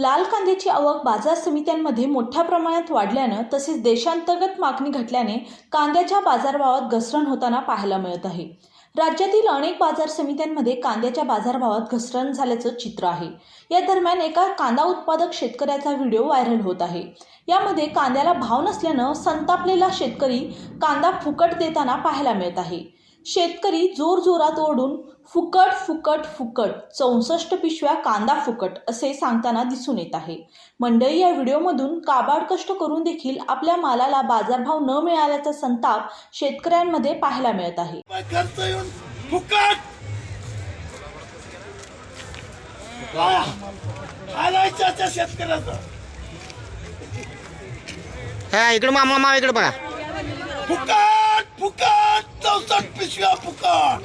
लाल कांद्याची आवक बाजार समित्यांमध्ये मोठ्या प्रमाणात वाढल्यानं तसेच देशांतर्गत मागणी घटल्याने कांद्याच्या बाजारभावात घसरण होताना पाहायला मिळत आहे. राज्यातील अनेक बाजार समित्यांमध्ये कांद्याच्या बाजारभावात घसरण झाल्याचं चित्र आहे. या दरम्यान एका कांदा उत्पादक शेतकऱ्याचा व्हिडिओ व्हायरल होत आहे. यामध्ये कांद्याला भाव नसल्यानं संतापलेला शेतकरी कांदा फुकट देताना पाहायला मिळत आहे. शेतकरी जोरजोरात ओढून फुकट फुकट फुकट चौसष्ट पिशव्या कांदा फुकट असे सांगताना दिसून येत आहे. मंडळी या व्हिडिओमधून काबाड कष्ट करून देखील आपल्या मालाला बाजारभाव न मिळाल्याचा संताप शेतकऱ्यांमध्ये पाहायला मिळत आहे. हा इकडे मामा मामा इकडे बघा. फुकट फुकट! चौसष्ट पिशव्या फुकाट.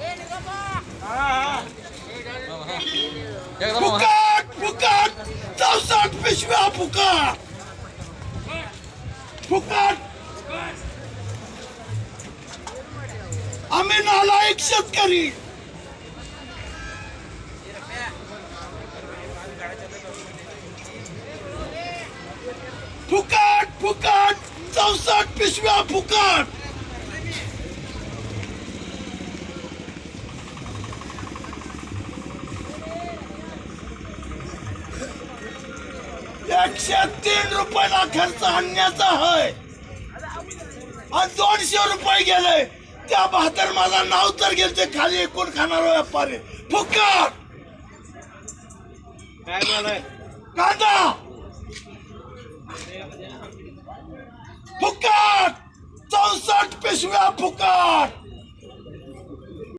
फुकाट फुकट चौसष्ट पिशव्या फुकट. फुकाट. आम्ही नालायक शेतकरी. फुकाट फुकाट चौसष्ट पिशव्या फुकाट. एकशे तीन रुपयाला खर्च आणण्याचा आहे आणि दोनशे रुपये गेले. त्या बहात्तर माझा नाव तर गेले ते खाली एकूण खाणार व्यापारी. फुकट! कांदा! फुकट! चौसष्ट पिशव्या फुकट!